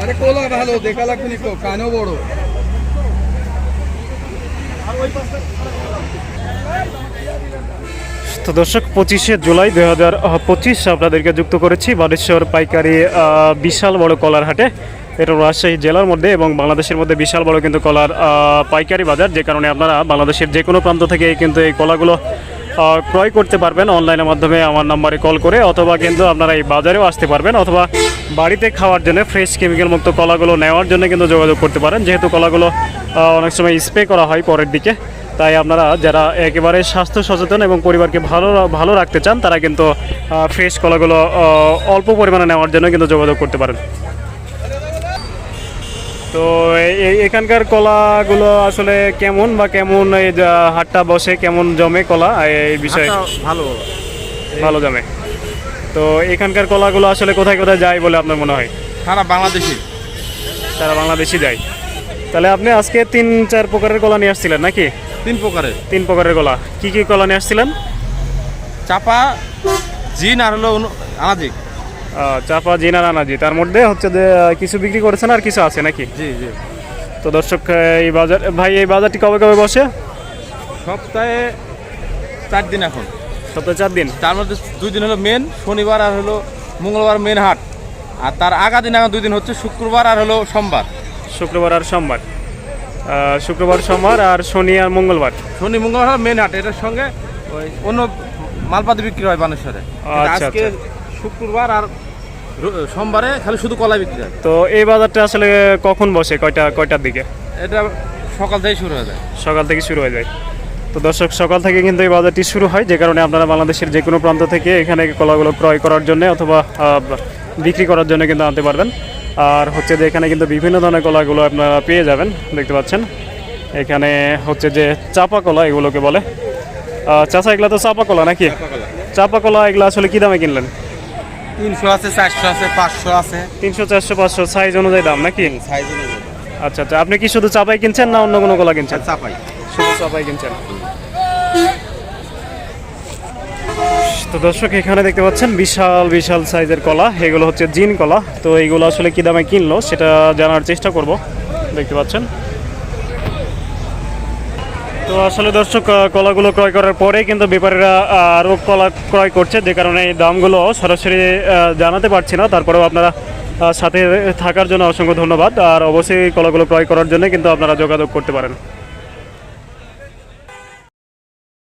আরে কোলা ভালো, দেখা লাগবে নি কানেও বড়। তো দর্শক, পঁচিশে জুলাই দুই হাজার পঁচিশ, আপনাদেরকে যুক্ত করেছি বানেশ্বর পাইকারি বিশাল বড় কলার হাটে। এটা রাজশাহী জেলার মধ্যে এবং বাংলাদেশের মধ্যে বিশাল বড় কিন্তু কলার পাইকারি বাজার, যে কারণে আপনারা বাংলাদেশের যে কোনো প্রান্ত থেকে কিন্তু এই কলাগুলো ক্রয় করতে পারবেন অনলাইনের মাধ্যমে আমার নাম্বারে কল করে অথবা কিন্তু আপনারা এই বাজারেও আসতে পারবেন অথবা বাড়িতে খাওয়ার জন্য ফ্রেশ কেমিক্যাল মুক্ত কলাগুলো নেওয়ার জন্য কিন্তু যোগাযোগ করতে পারেন। যেহেতু কলাগুলো অনেক সময় স্প্রে করা হয় পরের দিকে, তাই আপনারা যারা একেবারে স্বাস্থ্য সচেতন এবং পরিবারকে ভালো ভালো রাখতে চান, তারা কিন্তু ফ্রেশ কলাগুলো অল্প পরিমাণে নেওয়ার জন্য কিন্তু যোগাযোগ করতে পারেন। তো এখানকার কলাগুলো আসলে কেমন বা কেমন এই হাটটা বসে কেমন জমে কলা? এই বিষয়ে ভালো। ভালো জমে। তো এখানকার কলাগুলো আসলে কোথায় কোথায় যায় বলে আপনার মনে হয়? সারা বাংলাদেশি। তারা বাংলাদেশি যায়। তাহলে আপনি আজকে তিন চার প্রকারের কলা নিয়ে আসছিলেন নাকি? তিন প্রকারের। তিন প্রকারের কলা। কি কি কলা নিয়ে আসছিলেন? চাপা জিন আর হলো আনাজিক। আহ, চাপা জিনা রানাজি তার মধ্যে হচ্ছে যে কিছু বিক্রি করেছেন আর কিছু আছে নাকি? জি জি। তো দর্শক এই বাজার ভাই এই বাজারটি কবে কবে বসে? সপ্তাহে চার দিন এখন। সপ্তাহে চার দিন? তার মধ্যে দুই দিন হলো মেন শনিবার আর হলো মঙ্গলবার মেন হাট। আর তার আগা দিন এখন দুই দিন হচ্ছে শুক্রবার আর হলো সোমবার। শুক্রবার আর সোমবার। শুক্রবার সোমবার আর শনি আর মঙ্গলবার। শনি মঙ্গলবার মেন হাট এটার সঙ্গে ওই অন্য মালপাতি বিক্রি হয় বানেশ্বরে। আচ্ছা, আজকে শুক্রবার আর সোমবারে খালি শুধু কলা বিক্রি হয়। তো এই বাজারটা আসলে কখন বসে? কয়টা কয়টার দিকে? এটা সকাল থেকে শুরু হয়ে যায়। সকাল থেকে শুরু হয়ে যায়। তো দর্শক সকাল থেকে কিন্তু এই বাজারটি শুরু হয় যে কারণে আপনারা বাংলাদেশের যে কোনো প্রান্ত থেকে এখানে কলাগুলো ক্রয় করার জন্য অথবা বিক্রি করার জন্য কিন্তু আনতে পারবেন। আর হচ্ছে যে এখানে কিন্তু বিভিন্ন ধরনের কলাগুলো আপনারা পেয়ে যাবেন দেখতে পাচ্ছেন। এখানে হচ্ছে যে চাপা কলা এগুলোকে বলে। চাচা এগুলো তো চাপা কলা নাকি? চাপা কলা এগুলো আসলে কী দামে কিনলেন? তিনশো আছে চারশো আছে পাঁচশো আছে। তিনশো চারশো পাঁচশো সাইজ অনুযায়ী দাম নাকি? সাইজ আচ্ছা আচ্ছা আপনি কি শুধু চাপাই কিনছেন না অন্য কোনো কলা কিনছেন? চাপাই। শুধু চাপাই কিনছেন। তো দর্শক এখানে দেখতে পাচ্ছেন বিশাল বিশাল সাইজের কলা। এগুলো হচ্ছে জিন কলা। তো এইগুলো আসলে কি দামে কিনলো সেটা জানার চেষ্টা করব। দেখতে পাচ্ছেন। তো আসলে দর্শক কলাগুলো ক্রয় করার পরে কিন্তু ব্যাপারীরা আরও কলা ক্রয় করছে, যে কারণে এই দামগুলো সরাসরি জানাতে পারছি না। তারপরেও আপনারা সাথে থাকার জন্য অসংখ্য ধন্যবাদ। আর অবশ্যই কলাগুলো ক্রয় করার জন্য কিন্তু আপনারা যোগাযোগ করতে পারেন।